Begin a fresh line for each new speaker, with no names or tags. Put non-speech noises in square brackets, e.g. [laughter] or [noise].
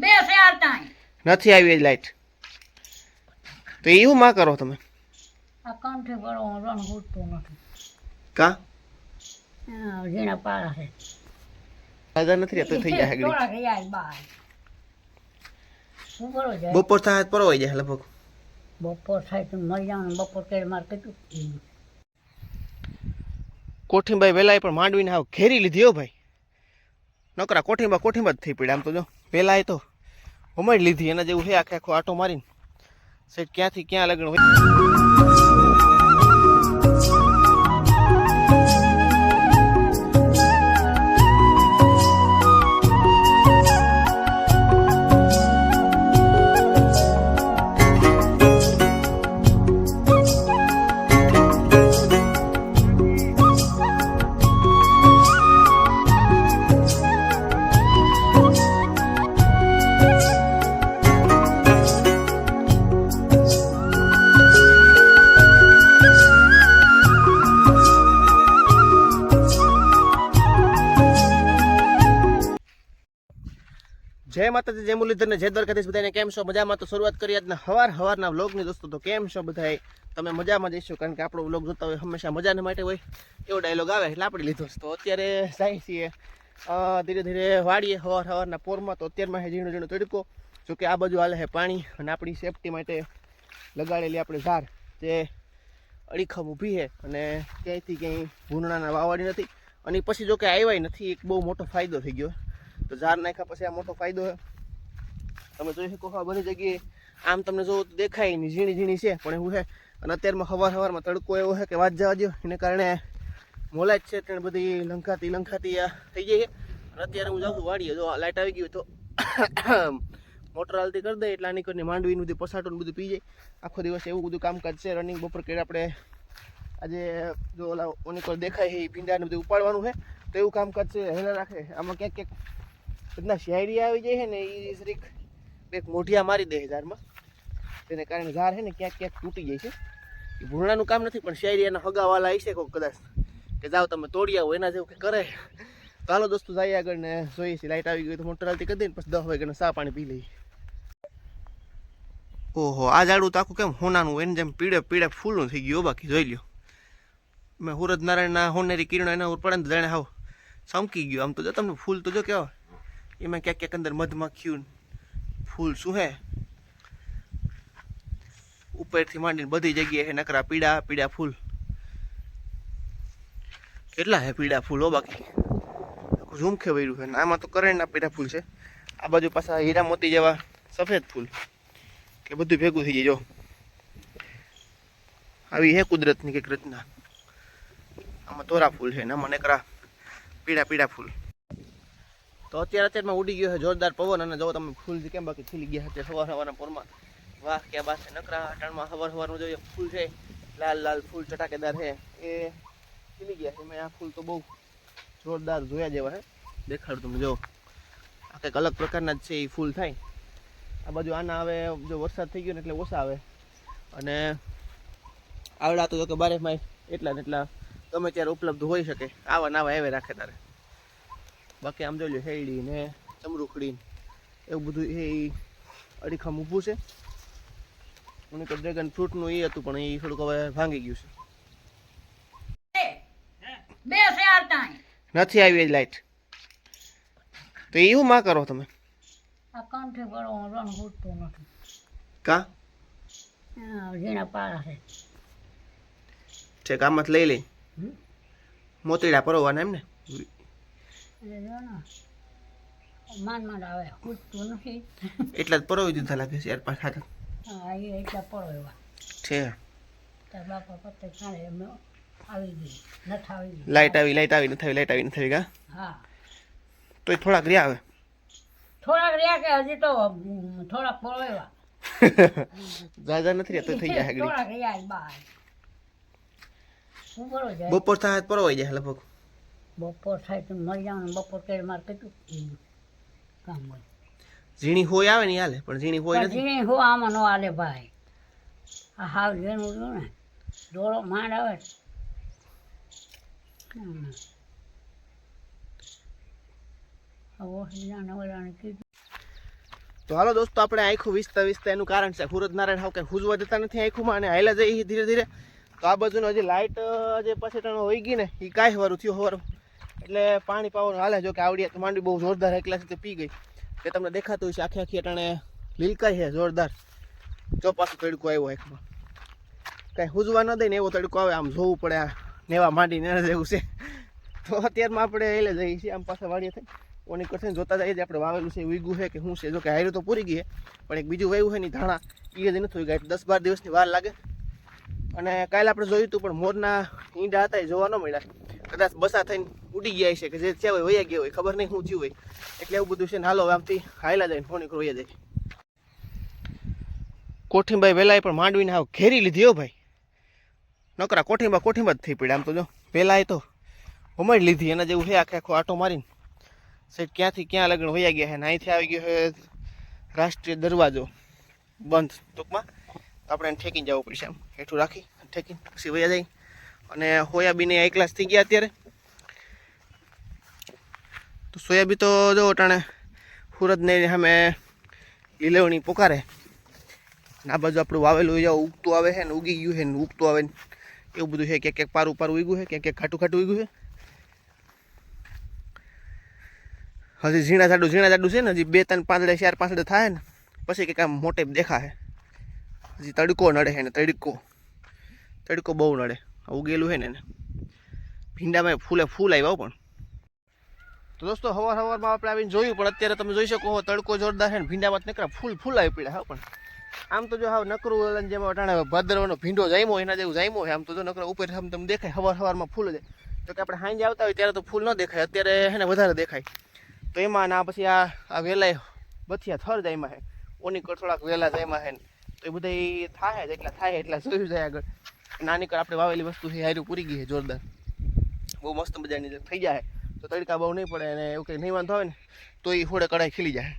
બે ચાર તાઈ.
નથી આવી લાઈટ. તો એવું માં કરો તમે?
આ કંઠે બરો રણ ઘૂટતો નથી.
કા?
આ ઝીણા પાડા છે.
ફાયદા નથી રહેતો થઈ જાય
જાય
બપોર થાય પરો હોય જાય લગભગ.
બપોર થાય તો મરી જવાનું બપોર કે માર કેટલું
કોઠીભાઈ વેલાએ પણ માંડવીને આવ ઘેરી લીધી હો ભાઈ. નકરા કોઠીમાં કોઠીમાં જ થઈ પડ્યા આમ તો જો. વેલાએ તો હમણાં લીધી, એના જેવું છે આખે આખો આટો મારીને. સેટ ક્યાંથી ક્યાં લગ્ન હોય? જય માતાજી, જય મુરલીધર ને જય દ્વારકાધીશ બધાને કેમ છો? મજામાં તો શરૂઆત કરી આજના હવાર હવારના વ્લોગની દોસ્તો, તો કેમ છો બધાય? તમે મજામાં જઈશો કારણ કે આપણો વ્લોગ જોતા હોય હંમેશા મજાને માટે હોય, એવો ડાયલોગ આવે, એટલે આપણે લીધો તો અત્યારે જાય છીએ ધીરે ધીરે વાળીએ હવાર હવારના પોરમાં. તો અત્યારમાં હે ઝીણો ઝીણો તડકો જોકે આ બાજુ હાલે છે પાણી, અને આપણી સેફટી માટે લગાડેલી આપણે ઝાડ, જે અડીખમ ઊભી છે અને ક્યાંયથી ક્યાંય ભૂંડણાના વાવાડી નથી અને પછી જો કે આવ્યા નથી, એક બહુ મોટો ફાયદો થઈ ગયો. તો ઝાડ નાખ્યા પછી આ મોટો ફાયદો છે. તમે જોઈ શકો છો બધી જગ્યાએ આમ તમને જો તો દેખાય નહીં, ઝીણી ઝીણી છે, પણ એવું છે. અને અત્યારમાં હવાર સવારમાં તડકો એવો છે કે વાત જવા દો એને કારણે મોલાજ છે તેને બધી લંખાતી લંખાતી આ થઈ જાય અને અત્યારે હું જાઉં છું વાડીએ. જો લાઇટ આવી ગઈ હોય તો [coughs] મોટર હાલતી કરી દે એટલે આની કરીને માંડવીનું બધું પસાટું બધું પી જાય. આખો દિવસ એવું બધું કામકાજ છે. રનિંગ બપોર કે આપણે આજે જો ઓલા ઓની દેખાય એ ભીંડાને બધું ઉપાડવાનું છે. તો એવું કામકાજ છે, હેલા રાખે. આમાં ક્યાંક ક્યાંક બધા શાયરી આવી જાય છે ને એ શ્રીક એક મોઢિયા મારી દે ઝાડમાં તેને કારણે ઝાડ છે ને ક્યાંક ક્યાંક તૂટી જાય છે. એ ભૂરણાનું કામ નથી, પણ શાયરી એના હગાવાલા આવી છે કોક કદાચ. કે જાઓ તમે તોડી આવો, એના જેવું કે કરે. તો હાલો દોસ્તો, જઈએ આગળ ને જોઈએ છીએ લાઈટ આવી ગઈ તો મોટર હાલતી કરી દઈએ ને, પછી દસ વાગ્યાના સા પાણી પી લઈએ. ઓહો, આ ઝાડું તો આખું કેમ હોનાનું એને જેમ પીળે પીળે ફૂલનું થઈ ગયું બાકી જોઈ લ્યો. મેં સુરજ નારાયણના હોનેરી કિરણો એના ઉપર પડે ને જાણે હાવ ચમકી ગયું. આમ તો જો તમને ફૂલ તો જો કેવા એમાં ક્યાંક ક્યાંક અંદર મધમાખીયું ફૂલ શું હે? ઉપરથી માંડીને બધી જગ્યાએ નકરા પીળા પીળા ફૂલ. કેટલા હે પીળા ફૂલ હો બાકી? ઝૂમખે વળ્યું છે આમાં તો કરણના પીળા ફૂલ છે. આ બાજુ પાછા હીરા મોતી જેવા સફેદ ફૂલ. કે બધું ભેગું થઈ જાય, જો. આવી હે કુદરતની કંઈક રચના. આમાં તોરા ફૂલ છે ને આમાં નકરા પીળા પીળા ફૂલ. તો અત્યારે અત્યારમાં ઉડી ગયો છે જોરદાર પવન અને જો તમે ફૂલ કેમ બાકી ખીલી ગયા છે સવાર સવારના પોરમાં. વાહ, ક્યાં બાત નકરા અટાણમાં સવાર સવારનું જોઈએ ફૂલ છે. લાલ લાલ ફૂલ ચટાકેદાર છે. એ ખીલી ગયા છે. મેં આ ફૂલ તો બહુ જોરદાર જોયા જેવા છે. દેખાડું તમે જો આ કંઈક અલગ પ્રકારના જ છે એ ફૂલ થાય. આ બાજુ આના હવે જો વરસાદ થઈ ગયો ને એટલે ઓછા આવે. અને આવડા તો કે બારે માય એટલા ને એટલા ગમે ત્યારે ઉપલબ્ધ હોઈ શકે. આવા નાવા એવે રાખે તારે. બાકી આમ જોઈ લો શેરડી ને ચમરૂખડી ને એવું બધું એ અડીખમ ઊભું છે. મને તો ડ્રેગન ફ્રૂટનું એ હતું પણ એ થોડુંક હવે ભાંગી ગયું છે. નથી આવી લાઈટ તો એવું માં કરો તમે. કા?
છે.
આમાં લઈ લઈ? મોતીડા પરોવાના એમ ને
એટલે જો આવે નથી
એટલા પરોવી દીધા લાગે છે યાર પાંચ હાથ
હા એ એટલા એવા
છે.
તાર બાપા પત્તે ખાણે એમ આવી ગઈ નથી આવી
લાઈટ આવી લાઈટ આવી નથી આવી લાઈટ આવી નથી આવી ગા.
હા
તોય થોડાક રહ્યા આવે
થોડાક રહ્યા કે હજી તો થોડાક એવા
જાજા નથી રહ્યા તો થઈ જાય
થોડાક રહ્યા બાર
બપોર થાય તો પરવાઈ જાય લગભગ.
બપોર થાય તો મરી જવાનું બપોર કે મારે કેટલું કામ હોય.
ઝીણી હોય આવે ને હાલે પણ ઝીણી હોય નથી
હો હું આમાં નો હાલે ભાઈ. આ હાવ જેનું જો ને. ડોળો માંડ આવે
તો હાલો દોસ્તો આપણે આખું વિસ્તા વિસ્તા એનું કારણ છે. સુરત નારાયણ હાવ કંઈ હુજવા જતા નથી આખું અને હાઈલા જઈ ધીરે ધીરે. તો આ બાજુનો હજી લાઇટ જે પછી હોય ગઈ ને એ કાંઈ વારું થયું હવારું. એટલે પાણી પાવાનું હાલે. જો કે આવડી તો માંડવી બહુ જોરદાર એકલા તે પી ગઈ. એ તમને દેખાતું હશે, આખી આખી અટાણે લીલકાઈ છે, જોરદાર. જો પાછું તડકો આવ્યો એકમાં કાંઈ હુજવા ન દે ને એવો તડકો આવે, આમ જોવું પડે આ નેવા માંડીને જેવું છે. તો અત્યારમાં આપણે એટલે જઈએ છીએ, આમ પાછા વાળીએ થઈ. ઓની કરશે જોતા જઈએ આપણે વાવેલું છે વીગું છે કે શું છે. જો કે હાયરું તો પૂરી ગઈ પણ એક બીજું વાવ્યું છે ને ધાણા એ જ નથી ગયા દસ બાર દિવસની વાર લાગે. અને કાલે આપણે જોયું હતું, પણ મોરના ઈંડા હતા, એ જોવા ન મળ્યા. કદાચ બસા થઈને ઉડી ગયા છે કે જે થયા હોય, વયા ગયા હોય, ખબર નહીં શું થયું હોય. એટલે એવું બધું છે ને હાલો આમથી હાયલા જાય ફોન કરો જાય કોઠીભાઈ વેલાએ પણ માંડવીને આવ ઘેરી લીધી હો ભાઈ. નકરા કોઠીમાં કોઠીમાં જ થઈ પડ્યા, આમ તો જો. વેલાએ તો હમણાં લીધી, એના જેવું છે આખે આખો આટો મારીને. સાહેબ, ક્યાંથી ક્યાં લગ્ન વયા ગયા છે ને અહીંથી આવી ગયો છે રાષ્ટ્રીય દરવાજો બંધ ટૂંકમાં. આપણે ઠેકીને જવું પડશે આમ હેઠું રાખી ઠેકીને પછી વયા જાય. અને સોયાબીન એક ક્લાસ થઈ ગયા અત્યારે. તો સોયાબીન તો જો ટાણે સુરતને સામે લીલવણી પોકારે. આ બાજુ આપણું વાવેલું જો ઉગતું આવે છે ને ઉગી ગયું છે ને ઉગતું આવે ને એવું બધું છે, ક્યાંક ક્યાંક પારું પારું ઉગ્યું છે, ક્યાંક ક્યાંક ખાટું ખાટું ઉગ્યું છે. હજી ઝીણા જાડું ઝીણા જાડું છે ને, હજી બે ત્રણ પાંદડે, ચાર પાંદડે થાય ને, પછી કંઈક આમ મોટે દેખાય હજી તડકો નડે છે ને, તડકો. તડકો બહુ નડે. ઉગેલું છે ને એને. ભીંડામાં ફૂલે, ફૂલ આવ્યા પણ. તો દોસ્તો, હવાર હવારમાં આપણે આવીને જોયું, પણ અત્યારે તમે જોઈ શકો હો, તડકો જોરદાર છે ને, ભીંડામાં નકરા ફૂલ ફૂલ આવી પડ્યા, હા પણ. આમ તો જો હા નકરું જેમાં અટાણે ભાદરવાનો ભીંડો જાયમો, એના જેવું જાયમો છે. આમ તો જો નકરા ઉપર આમ તમને દેખાય, હવાર હવારમાં ફૂલ જાય તો કે આપણે સાંજે આવતા હોય ત્યારે તો ફૂલ ન દેખાય, અત્યારે છે ને વધારે દેખાય. તો એમાં ના પછી આ આ વેલાય બથિયા થર જાયમાં છે. ઓની કઠોળાક વેલા જાયમાં છે ને. તો એ બધા થાય જ, એટલા થાય એટલા જોયું જાય આગળ. નાની આપણે વાવેલી વસ્તુ છે, હારી પૂરી ગઈ છે, જોરદાર. બહુ મસ્ત મજાની થઈ જાય. તો તડકા બહુ નહીં પડે અને એવું કંઈ નહીં વાંધો આવે ને, તો એ હોડે કડાઈ ખીલી જાય.